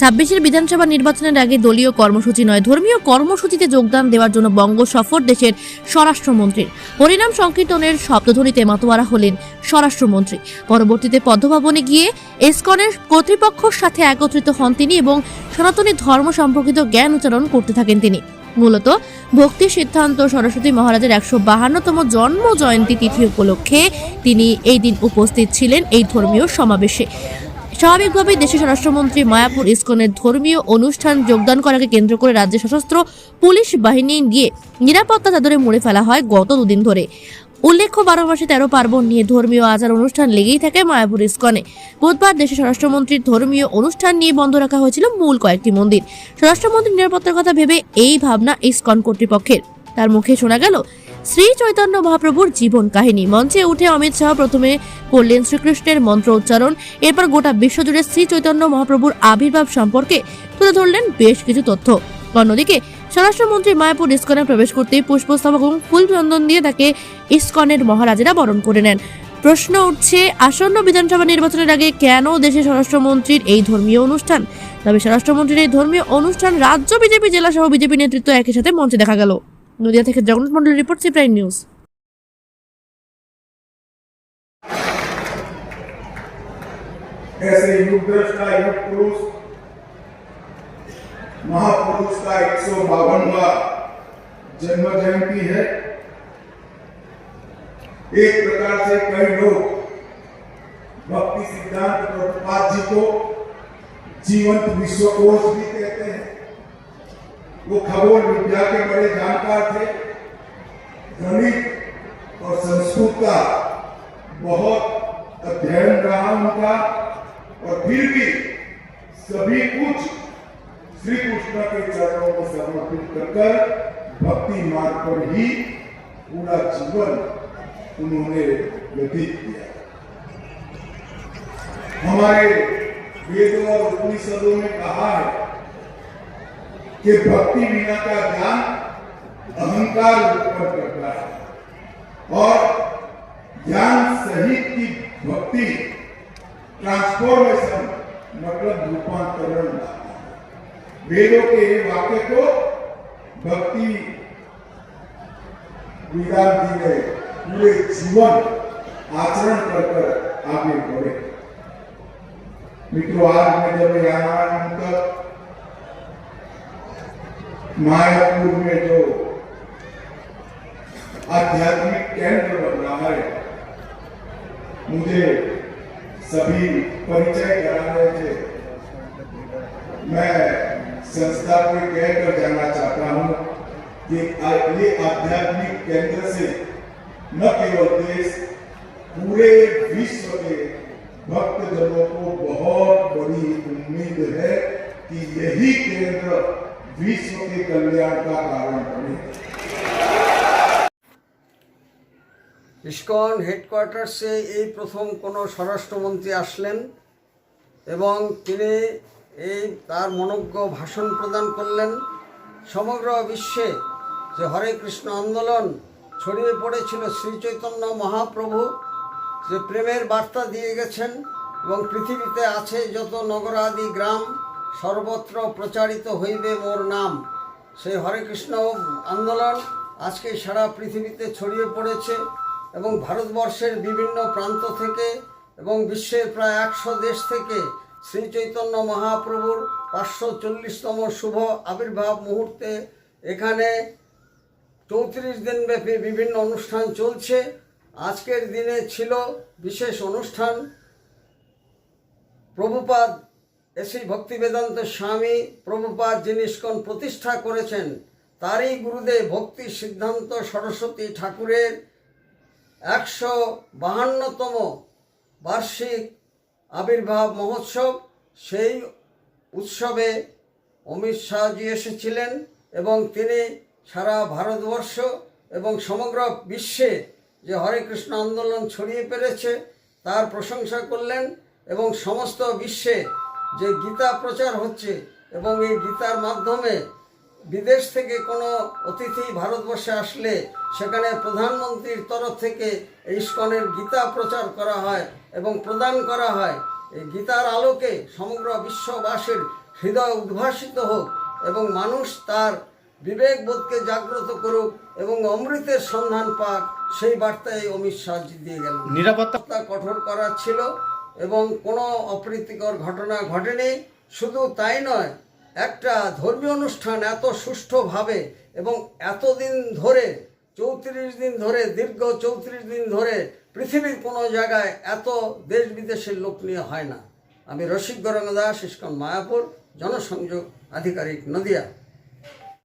ছাব্বিশের বিধানসভা নির্বাচনের আগে দলীয় কর্মসূচি নয়। ধর্মীয় কর্মসূচিতে যোগদান দেওয়ার জন্য বঙ্গ সফর দেশের স্বরাষ্ট্রমন্ত্রীর। হরিনাম সংকীর্তনের শব্দধ্বনিতে মাতোয়ারা হলেন স্বরাষ্ট্রমন্ত্রী। পরবর্তীতে পদ্মভবনে গিয়ে এসকনের কর্তৃপক্ষের সাথে একত্রিত হন তিনি এবং সনাতনী ধর্ম সম্পর্কিত জ্ঞান উচ্চারণ করতে থাকেন তিনি। মূলত ভক্তি সিদ্ধান্ত সরস্বতী মহারাজের একশো বাহান্নতম জন্ম জয়ন্তী তিথি উপলক্ষে তিনি এই দিন উপস্থিত ছিলেন এই ধর্মীয় সমাবেশে। স্বাভাবিকভাবেই দেশের স্বরাষ্ট্রমন্ত্রী মায়াপুর ইসকনের ধর্মীয় অনুষ্ঠান যোগদান করাকে কেন্দ্র করে রাজ্যের সশস্ত্র পুলিশ বাহিনী গিয়ে নিরাপত্তা চাদরে মুড়ে ফেলা হয় গত দুদিন ধরে। উল্লেখ্য, বারো মাসে তেরো পার্বণ নিয়ে ধর্মীয় আচার অনুষ্ঠান লেগেই থাকে মায়াপুর ইস্কনে। বুধবার দেশের স্বরাষ্ট্রমন্ত্রীর ধর্মীয় অনুষ্ঠান নিয়ে বন্ধ রাখা হয়েছিল মূল কয়েকটি মন্দির। স্বরাষ্ট্রমন্ত্রীর নিরাপত্তার কথা ভেবে এই ভাবনা ইস্কন কর্তৃপক্ষের। তার মুখে শোনা গেল শ্রী চৈতন্য মহাপ্রভুর জীবন কাহিনী। মঞ্চে উঠে অমিত শাহ প্রথমে করলেন শ্রীকৃষ্ণের মন্ত্র উচ্চারণ, এরপর গোটা বিশ্বজুড়ে শ্রী চৈতন্য মহাপ্রভুর আবির্ভাব সম্পর্কে তুলে ধরলেন বেশ কিছু তথ্য। অন্যদিকে, স্বরাষ্ট্রমন্ত্রী মায়াপুর ইস্কনে প্রবেশ করতেই পুষ্পস্তবক এবং ফুল চন্দন দিয়ে তাকে ইস্কনের মহারাজেরা বরণ করে নেন। প্রশ্ন উঠছে, আসন্ন বিধানসভা নির্বাচনের আগে কেন দেশের স্বরাষ্ট্রমন্ত্রীর এই ধর্মীয় অনুষ্ঠান? তবে স্বরাষ্ট্রমন্ত্রীর এই ধর্মীয় অনুষ্ঠান রাজ্য বিজেপি, জেলা সহ বিজেপি নেতৃত্ব একই সাথে মঞ্চে দেখা গেল। নদিয়া থেকে Jagannath Mandal report C prime news ऐसे युग दृष्टा युग पुरुष महापुरुष का एक सौ बावनवा जन्म जयंती है एक प्रकार से कई लोग भक्ति सिद्धांत प्रभुपाद जी को जीवंत विश्वकोश भी कहते हैं वो खगोल विद्या के बड़े जानकार थे। गणित और संस्कृत का बहुत अध्ययन रहा उनका और फिर भी सभी कुछ श्री कृष्ण के चरणों में समर्पित कर कर भक्ति मार्ग पर ही पूरा जीवन उन्होंने व्यतीत किया। हमारे वेदों और उपनिषदों में कहा है कि भक्ति बिना का ज्ञान अहंकार उत्पन्न करता है। और ज्ञान सहित की भक्ति ट्रांसफॉर्मेशन मतलब रूपांतरण वेदों के वाक्य को भक्ति विधान दी गए। पूरे जीवन आचरण कर आगे बढ़े। मित्रों, आज मैं जब यहाँ हूँ तक मायापुर में जो आध्यात्मिक केंद्र बन रहा है, मुझे सभी परिचय करा रहे थे मैं संस्था को कहकर जाना चाहता हूँ कि ये आध्यात्मिक केंद्र से न केवल देश, पूरे विश्व के भक्तजनों को बहुत बड़ी उम्मीद है कि यही केंद्र विश्व के कल्याण का कारण बने ইস্কন হেডকোয়ার্টার্সে এই প্রথম কোনো স্বরাষ্ট্রমন্ত্রী আসলেন এবং তিনি এই তার মনজ্ঞ ভাষণ প্রদান করলেন সমগ্র বিশ্বে যে হরে কৃষ্ণ আন্দোলন ছড়িয়ে পড়েছিল শ্রী চৈতন্য মহাপ্রভু যে প্রেমের বার্তা দিয়ে গেছেন এবং পৃথিবীতে আছে যত নগরাদি গ্রাম সর্বত্র প্রচারিত হইবে মোর নাম। সেই হরে কৃষ্ণ আন্দোলন আজকে সারা পৃথিবীতে ছড়িয়ে পড়েছে এবং ভারতবর্ষের বিভিন্ন প্রান্ত থেকে এবং বিশ্বের প্রায় একশো দেশ থেকে শ্রী চৈতন্য মহাপ্রভুর পাঁচশো চল্লিশতম শুভ আবির্ভাব মুহূর্তে এখানে চৌত্রিশ দিনব্যাপী বিভিন্ন অনুষ্ঠান চলছে। আজকের দিনে ছিল বিশেষ অনুষ্ঠান। প্রভুপাদ এসি ভক্তি বেদান্ত স্বামী প্রভুপাদ যিনি প্রতিষ্ঠা করেছেন, তারই গুরুদেব ভক্তি সিদ্ধান্ত সরস্বতী ঠাকুরের একশো বাহান্নতম বার্ষিক আবির্ভাব মহোৎসব। সেই উৎসবে অমিত শাহজি এসেছিলেন এবং তিনি সারা ভারতবর্ষ এবং সমগ্র বিশ্বে যে হরে কৃষ্ণ আন্দোলন ছড়িয়ে পেরেছে, তার প্রশংসা করলেন এবং সমস্ত বিশ্বে যে গীতা প্রচার হচ্ছে এবং এই গীতার মাধ্যমে বিদেশ থেকে কোনো অতিথি ভারতবর্ষে আসলে সেখানে প্রধানমন্ত্রীর তরফ থেকে ইস্কনের গীতা প্রচার করা হয় এবং প্রদান করা হয়। এই গীতার আলোকে সমগ্র বিশ্ববাসীর হৃদয় উদ্ভাসিত হোক এবং মানুষ তার বিবেকবোধকে জাগ্রত করুক এবং অমৃতের সন্ধান পাক সেই বার্তায় অমিত শাহ দিয়ে গেলেন। নিরাপত্তা কঠোর করা ছিল। এবং কোনো অপ্রীতিকর ঘটনা ঘটেনি। শুধু তাই নয়, একটা ধর্মীয় অনুষ্ঠান এত সুষ্ঠুভাবে এবং এতদিন ধরে, চৌত্রিশ দিন ধরে, দীর্ঘ চৌত্রিশ দিন ধরে পৃথিবীর কোনো জায়গায় এত দেশ বিদেশের লোক নিয়ে হয় না। আমি রসিক গরঙ্গ দাস, ইস্কন মায়াপুর, জনসংযোগ আধিকারিক নদিয়া।